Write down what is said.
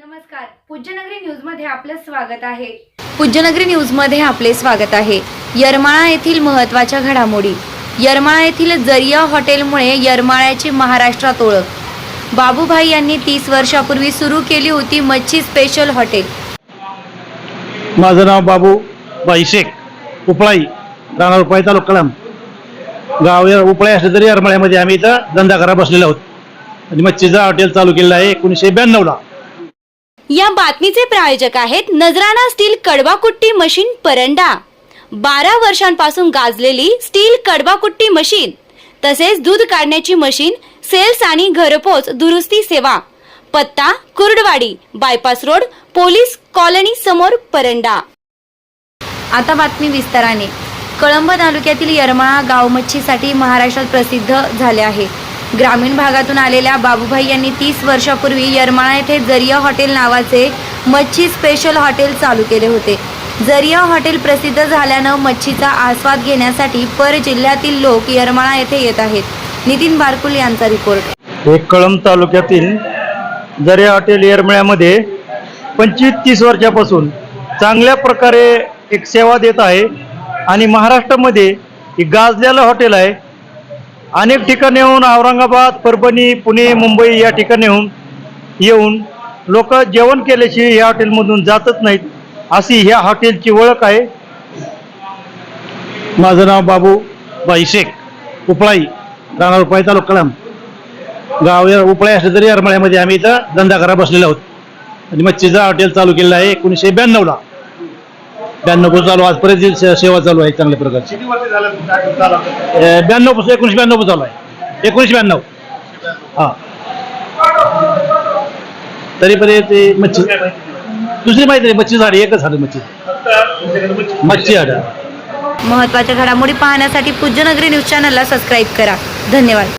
नमस्कार. पूज्यनगरी न्यूजमध्ये आपलं स्वागत आहे. पूज्यनगरी न्यूजमध्ये आपले स्वागत आहे. येरमाळा येथील महत्त्वाच्या घडामोडी. येरमाळा येथील जरिया हॉटेलमुळे येरमाळ्याची महाराष्ट्रात ओळख. बाबूभाई यांनी तीस वर्षापूर्वी सुरू केली होती मच्छी स्पेशल हॉटेल माझं नाव बाबू बाई शेख उपळाई राणा उपळाई तालुका कळम गाव या उपळाई असलं तरी येरमाळ्यामध्ये आम्ही इथं धंदा करा बसलेलो आहोत. आणि मच्छीचं हॉटेल चालू केलेलं आहे एकोणीसशे ब्याण्णवला. या बातमीचे प्रायोजक आहेत नजराणा स्टील कडवाकुट्टी मशीन परंडा. बारा वर्षांपासून गाजलेली स्टील कडवाकुट्टी मशीन तसेच दूध काढण्याची मशीन सेल्स आणि घरपोच दुरुस्ती सेवा. पत्ता Kurduwadi bypass road police colony समोर परंडा. आता बातमी विस्ताराने. कळंब तालुक्यातील यरमाळा गाव मच्छीसाठी महाराष्ट्रात प्रसिद्ध झाले आहे. ग्रामीण भागातून आलेल्या बाबूभाई यांनी तीस वर्षापूर्वी यरमाळा येथे जरिया हॉटेल नावाचे मच्छी स्पेशल हॉटेल चालू केले होते. जरिया हॉटेल प्रसिद्ध झाल्यानं मच्छीचा आस्वाद घेण्यासाठी पर जिल्ह्यातील लोक यरमाळा येथे येत आहेत. नितीन बारकुल यांचा रिपोर्ट. हे कळंब तालुक्यातील जरिया हॉटेल यरमाळ्यामध्ये पंचवीस तीस वर्षापासून चांगल्या प्रकारे एक सेवा देत आहे आणि महाराष्ट्रामध्ये गाजलेलं हॉटेल आहे. अनेक ठिकाणीहून औरंगाबाद परभणी पुणे मुंबई या ठिकाणीहून येऊन लोक जेवण केल्याशिवाय या हॉटेलमधून जातच नाहीत अशी ह्या हॉटेलची ओळख आहे. माझं नाव बाबू बाई शेख उपळाई राणा उपळाई तालुका गाव या उपळाई असले तरी अरमाळ्यामध्ये आम्ही इथं धंदा करा बसलेलो आहोत. आणि मच्छीचा हॉटेल चालू केलेलं आहे एकोणीसशे ब्याण्णवला. ब्याण्णवपासून चालू आजपर्यंत से- सेवा चालू आहे चांगल्या प्रकारची. किती वर्ष झालं चालू अं, ब्याण्णवपासून एकोणीसशे ब्याण्णवपासून चालू आहे. एकोणीसशे ब्याण्णव. हा. तरी पण ते मच्छी काय माहिती नाही. दुसरी माहिती नाही मच्छी झाली एकच झाली मच्छी फक्त तुमच्याकडे मच्छी- मच्छी हाड महत्त्वाच्या घडामोडी पाहण्यासाठी पूज्यनगरी न्यूज चॅनलला सबस्क्राईब करा. धन्यवाद.